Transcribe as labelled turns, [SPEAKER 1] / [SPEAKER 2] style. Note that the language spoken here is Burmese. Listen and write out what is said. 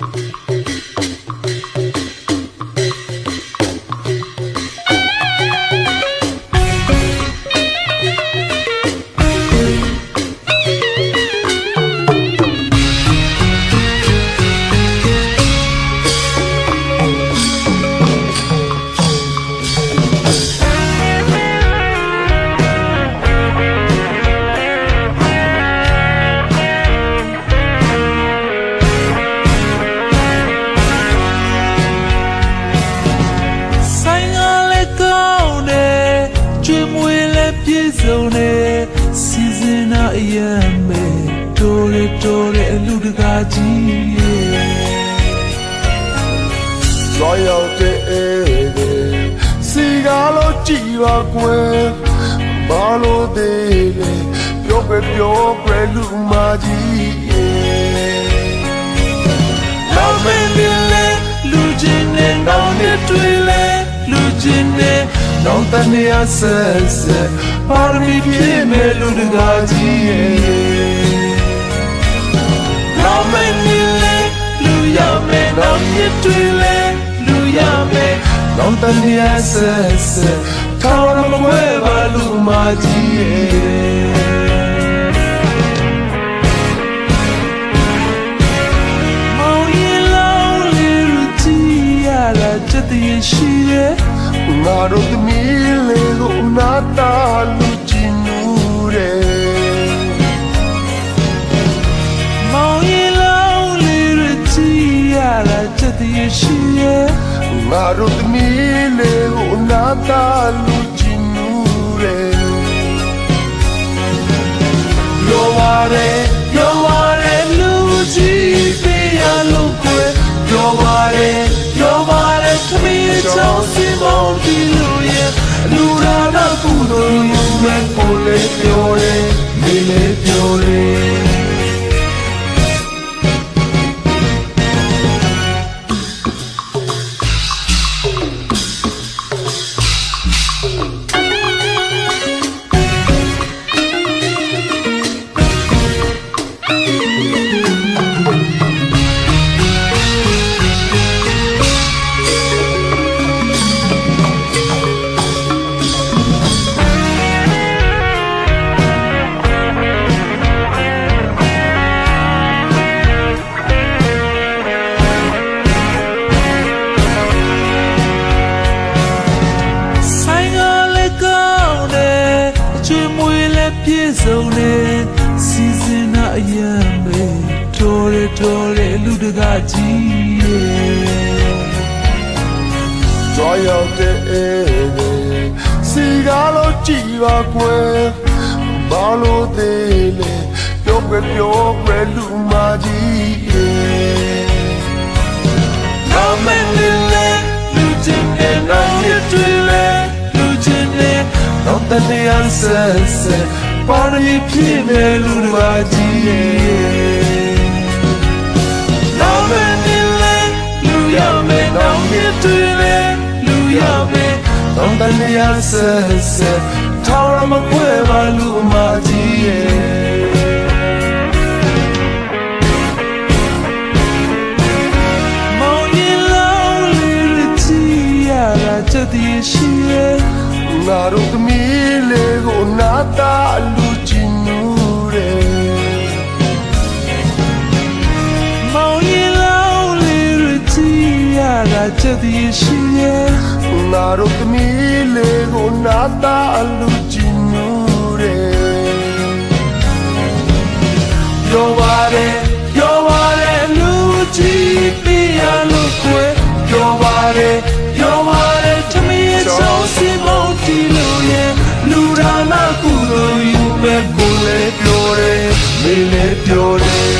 [SPEAKER 1] you ပြည့်စုံတယ်စီစဉ်တာအယံမဲတိုးရတိုးရအလူတကာကြီးရဲ့
[SPEAKER 2] ရွာရောက်တဲ့ဧည့်စီကားလို့ကြည်ပါကွယ်ဘာလို့သေးလဲပြောပဲပြောကွယ်လူမကြီးရဲ့
[SPEAKER 1] နောက်မင်းလေးလေလူချင်းနဲ့နောက်နဲ့တွေ့လေလူချင်းနဲ့ နောက်တနေရဆက်ဆက်ပါရမီပြည့်မဲ့လူတကာကြီးရဲ့နောက်မင်းလေးလေလူရမယ်နောက်နဲ့တွေ့လေလူရမယ်နောက်တနေရဆက်ဆက်ထောင်းရမဝဲပါလူမကြီးရဲ့မောင်ရင်လောင်းလေးရ ကြည့်ရတာချက်တည်းရှိရဲ့
[SPEAKER 2] ငါတို့သမီးလေးကိုနာတာလူကြည်နူတယ်
[SPEAKER 1] မောင်ရင်လောင်းလေးရကြည့်ရတာချက်တည်းရှိရဲ့
[SPEAKER 2] ငါတို့သမီးလေးကိုနာတာလူ
[SPEAKER 1] မဲ့ ပြည့်စုံတယ်စီစဉ်တာအယံပဲတော်ရတော်ရလူတကာကြီးရဲ့
[SPEAKER 2] ကြွားရောက်တဲ့ဧည့်စီကားလို့ကြည်ပါကွယ်ဘာလို့သေးလဲပြောပဲပြောပဲလူမကြီးရဲ့
[SPEAKER 1] နောက်မင်းလေးလေလူချင်းနဲ့နောက်ရတွေ့လေလူချင်းနဲ့နောက်တနေရဆက်ဆက် ပါရမီပြည့်မဲ့လူတကာကြီးရဲ့နောက်မင်းလေးလေလူရမယ်နောက်ရတွေ့လေလူရမယ်နောက်တနေရဆက်ဆက်ထောင်းရမကွဲပါလူအမကြီးရဲ့မောင်ရင်လော င်းလေးရကြည့်ရတာချက်တည်းရှိရဲ့
[SPEAKER 2] ငါတို့သမီးလေးကိုနာတာလူကြည်နူတယ်
[SPEAKER 1] မောင်ရင်လောင်းလေးရကြည့်ရတာချက်တည်းရှိရဲ့
[SPEAKER 2] ငါတို့သမီးလေးကိုနာတာလူ
[SPEAKER 1] ပြောတယ်မင်းလည်းပြောတယ်